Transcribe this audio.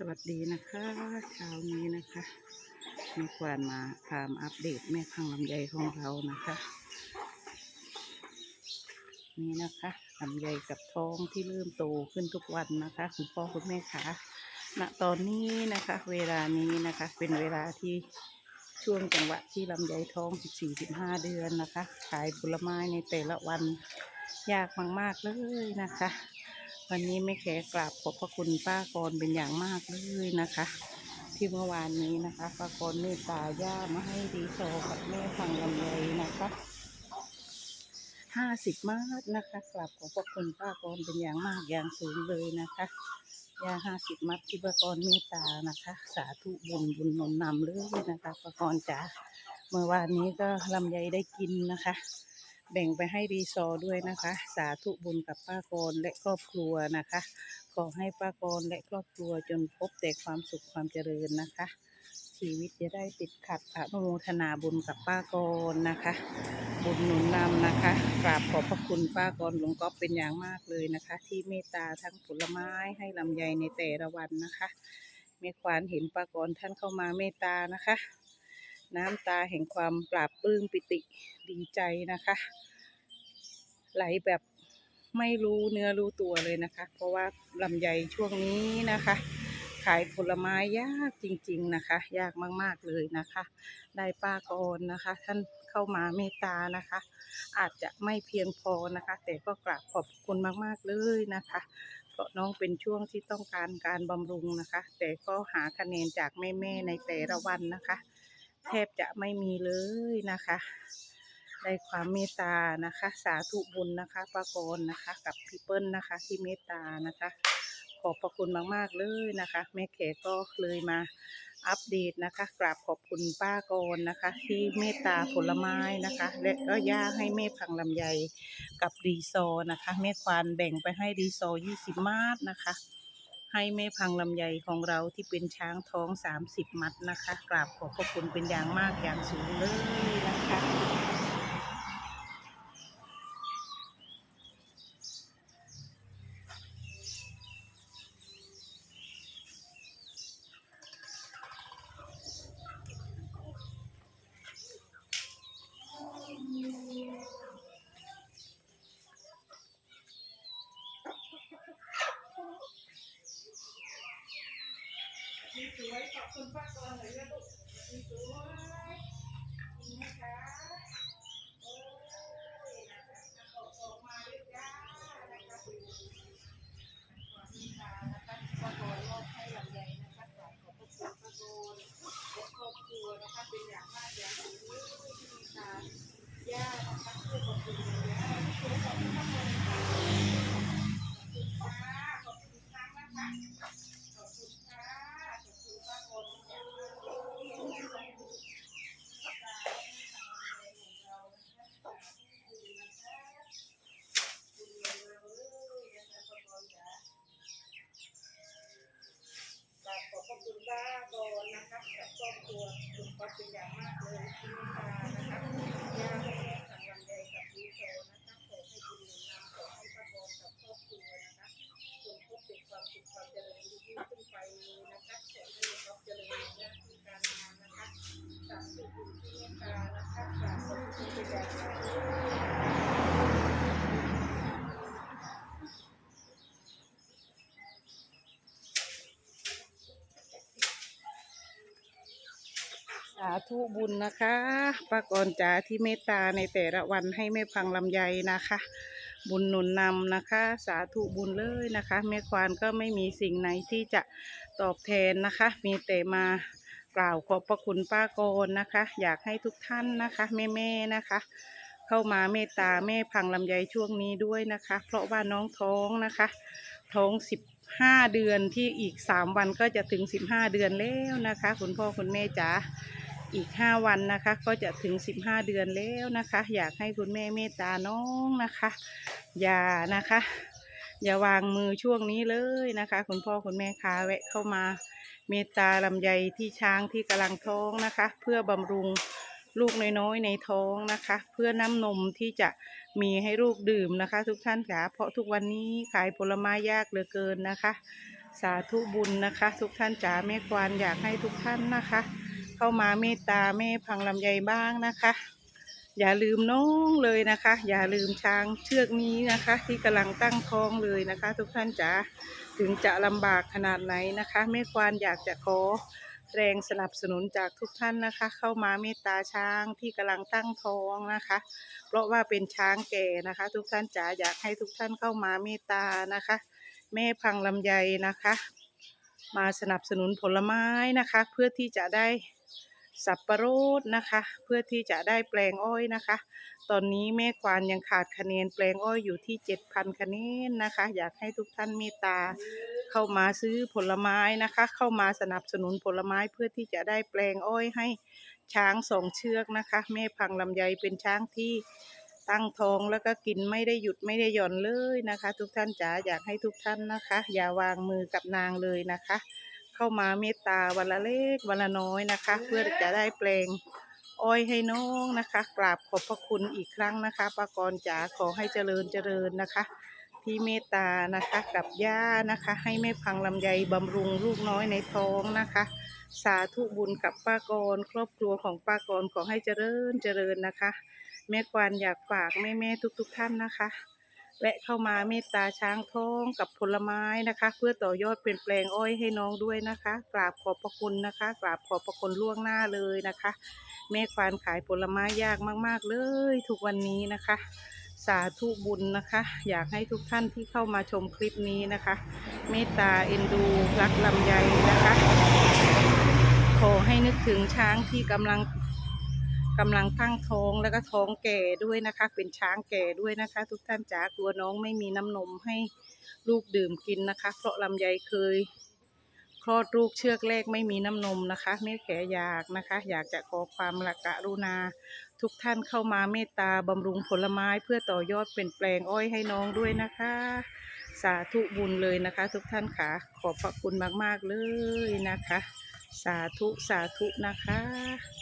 สวัสดีนะคะเช้านี้นะคะมีควานมาพามอัปเดตแม่พังลำไยของเรานะคะ นี่นะคะลำไยกับท้องที่เริ่มโตขึ้นทุกวันนะคะคุณพ่อคุณแม่คะณตอนนี้นะคะ เวลานี้นะคะ เป็นเวลาที่ช่วงจังหวะที่ลำไยท้อง 14-15 เดือนนะคะ ขายผลไม้ในแต่ละวันยากมากๆเลยนะคะ วันนี้แม่แขกราบขอบพระคุณป้ากรเป็นอย่างมากเลยนะคะ ที่เมื่อวานนี้นะคะป้ากรเมตตาย่ามาให้ดีโซกับแม่ฟังลำไยนะคะห้าสิบมาทนะคะกราบขอบพระคุณป้ากรเป็นอย่างมากอย่างสูงเลยนะคะยาห้าสิบมัดที่ป้ากรเมตตานะคะ สาธุบุญบุญนนนำเลยนะคะป้ากรจ๋าเมื่อวานนี้ก็ลำไยได้กินนะคะ แบ่งไปให้รีซอร์ด้วยนะคะ สาธุบุญกับป้ากรและครอบครัวนะคะ ขอให้ป้ากรและครอบครัวจนพบแต่ความสุขความเจริญนะคะ ชีวิตจะได้ติดขัดอนุโมทนาบุญกับป้ากรนะคะ บุญหนุนนำนะคะกราบขอบพระคุณป้ากรหลวงก๊อฟเป็นอย่างมากเลยนะคะ ที่เมตตาทั้งผลไม้ให้ลำไยในแต่ละวันนะคะเมควานเห็นป้ากรท่านเข้ามาเมตตานะคะ น้ำตาแห่งความปราบปลื้มปิติดีใจนะคะ ไหลแบบไม่รู้เนื้อรู้ตัวเลยนะคะ เพราะว่าลำไยช่วงนี้นะคะ ขายผลไม้ยากจริง ๆนะคะ ยากมากๆเลยนะคะ ได้ป้ากรนะคะ ท่านเข้ามาเมตตานะคะ อาจจะไม่เพียงพอนะคะ แต่ก็กราบขอบคุณมากๆเลยนะคะเพราะน้องเป็นช่วงที่ต้องการการบำรุงนะคะ แต่ก็หาคะแนนจากแม่ ๆ ในแต่ละวันนะคะ แทบจะไม่มีเลยนะคะ ได้ความเมตตานะคะ สาธุบุญนะคะป้ากรนะคะ กับพี่เปิ้ลนะคะ ที่เมตตานะคะ ขอบพระคุณมากๆเลยนะคะ แม่แขกก็เลยมาอัปเดตนะคะกราบขอบคุณป้ากรนะคะ ที่เมตตาผลไม้นะคะ และก็ย่าให้แม่พังลำไยกับรีซอนะคะแม่ควานแบ่งไปให้รีซอยี่สิบมาทนะคะ ให้แม่พังลำไยของเราที่เป็นช้างท้อง 30 มัดนะคะ กราบขอบพระคุณเป็นอย่างมากอย่างสูงเลยนะคะ สวยขอบคุณป้ากรเลยนะลูกสวยนี่นะคะโอ้ยนะคะออกออกมาเลยจ้านะคะขอบคุณค่ะนะคะป้ากรมอบให้ลำไยนะคะขอบขอบคุณป้ากรและครอบครัวนะคะเป็นอย่างมากอย่างสูงเลยที่มีตาย่านะคะเพื่อขอบคุณย่าที่ช่วยขอบคุณป้ากรค่ะขอบคุณค่ะขอบคุณครั้งนะคะ ขอบคุณค่ะ ขอบคุณป้าคนอย่างมากเลยขอบคุณป้าก่อนนะคะกับค รอบครัวคุณก็เป็นอย่างมากเลยที่เมตตานะคะย่าให้แม่สังวันใหญ่กับลูกโตนะคะขอให้บุญหนุนนำขอให้พ่อนกับครอบครัวนะคะจงพบแต่ความสุขความเจริญยิ่งขึ้นไปเลยนะคะขอให้เราเจริญหน้าที่การงานนะคะสาธุบุญที่เมตตานะคะกราบขอบคุณเป็นอย่างมากเลยาธุบุญนะคะป้ากรจ๋าที่เมตตาในแต่ละวันให้แม่พังลำไยนะคะ บุญหนุนนำนะคะ สาธุบุญเลยนะคะ แม่ควานก็ไม่มีสิ่งไหนที่จะตอบแทนนะคะ มีแต่มากล่าวขอบพระคุณป้ากรนะคะ อยากให้ทุกท่านนะคะ แม่ๆนะคะ เข้ามาเมตตาแม่พังลำไยช่วงนี้ด้วยนะคะ เพราะว่าน้องท้องนะคะ ท้องสิบห้าเดือนที่อีกสามวันก็จะถึงสิบห้าเดือนแล้วนะคะ คุณพ่อคุณแม่จ๋า อีกห้าวันนะคะ ก็จะถึงสิบห้าเดือนแล้วนะคะ อยากให้คุณแม่เมตตาน้องนะคะ อย่านะคะ อย่าวางมือช่วงนี้เลยนะคะ คุณพ่อคุณแม่คะแวะเข้ามาเมตตาลำไยที่ช้างที่กำลังท้องนะคะ เพื่อบำรุงลูกน้อยๆในท้องนะคะ เพื่อน้ำนมที่จะมีให้ลูกดื่มนะคะ ทุกท่านค่ะเพราะทุกวันนี้ขายผลไม้ยากเหลือเกินนะคะ สาธุบุญนะคะ ทุกท่านจ๋าแม่ควานอยากให้ทุกท่านนะคะ เข้ามาเมตตาแม่พังลำไยบ้างนะคะ อย่าลืมน้องเลยนะคะ อย่าลืมช้างเชือกนี้นะคะ ที่กำลังตั้งท้องเลยนะคะ ทุกท่านจ๋าถึงจะลำบากขนาดไหนนะคะแม่ควานอยากจะขอแรงสนับสนุนจากทุกท่านนะคะ เข้ามาเมตตาช้างที่กำลังตั้งท้องนะคะ เพราะว่าเป็นช้างแก่นะคะ ทุกท่านจ๋าอยากให้ทุกท่านเข้ามาเมตตานะคะ แม่พังลำไยนะคะ มาสนับสนุนผลไม้นะคะ เพื่อที่จะได้ สับประรดนะคะ เพื่อที่จะได้แปลงอ้อยนะคะ ตอนนี้แม่ควานยังขาดคะแนนแปลงอ้อยอยู่ที่7,000คะแนนนะคะ อยากให้ทุกท่านเมตตาเข้ามาซื้อผลไม้นะคะ เข้ามาสนับสนุนผลไม้เพื่อที่จะได้แปลงอ้อยให้ช้างสองเชือกนะคะ แม่พังลำไยเป็นช้างที่ตั้งท้องแล้วก็กินไม่ได้หยุดไม่ได้หย่อนเลยนะคะ ทุกท่านจ๋าอยากให้ทุกท่านนะคะ อย่าวางมือกับนางเลยนะคะ เข้ามาเมตตาวันละเล็กวันละน้อยนะคะ เพื่อจะได้แปลงอ้อยให้น้องนะคะ กราบขอบพระคุณอีกครั้งนะคะป้ากรจ๋าขอให้เจริญเจริญนะคะ ที่เมตตานะคะกับย่านะคะ ให้แม่พังลำไยบำรุงลูกน้อยในท้องนะคะ สาธุบุญกับป้ากรครอบครัวของป้ากรขอให้เจริญเจริญนะคะ แม่ควานอยากฝากแม่แม่ๆทุก ๆ ท่านนะคะ แวะเข้ามาเมตตาช้างท้องกับผลไม้นะคะ เพื่อต่อยอดเป็นแปลงอ้อยให้น้องด้วยนะคะกราบขอบพระคุณนะคะกราบขอบพระคุณล่วงหน้าเลยนะคะ แม่ควานขายผลไม้ยากมาก ๆ เลยทุกวันนี้นะคะ สาธุบุญนะคะ อยากให้ทุกท่านที่เข้ามาชมคลิปนี้นะคะ เมตตาเอ็นดูรักลำไยนะคะ ขอให้นึกถึงช้างที่กำลัง กำลังตั้งท้องแล้วก็ท้องแก่ด้วยนะคะ เป็นช้างแก่ด้วยนะคะ ทุกท่านจ๋ากลัวน้องไม่มีน้ำนมให้ลูกดื่มกินนะคะ เพราะลำไยเคย คลอดลูกเชือกแรกไม่มีน้ำนมนะคะแม่แขอยากนะคะ อยากจะขอความรักกรุณา ทุกท่านเข้ามาเมตตาบำรุงผลไม้เพื่อต่อยอดเป็นแปลงอ้อยให้น้องด้วยนะคะ สาธุบุญเลยนะคะ ทุกท่านค่ะ ขอบพระคุณมากๆเลยนะคะ สาธุสาธุนะคะ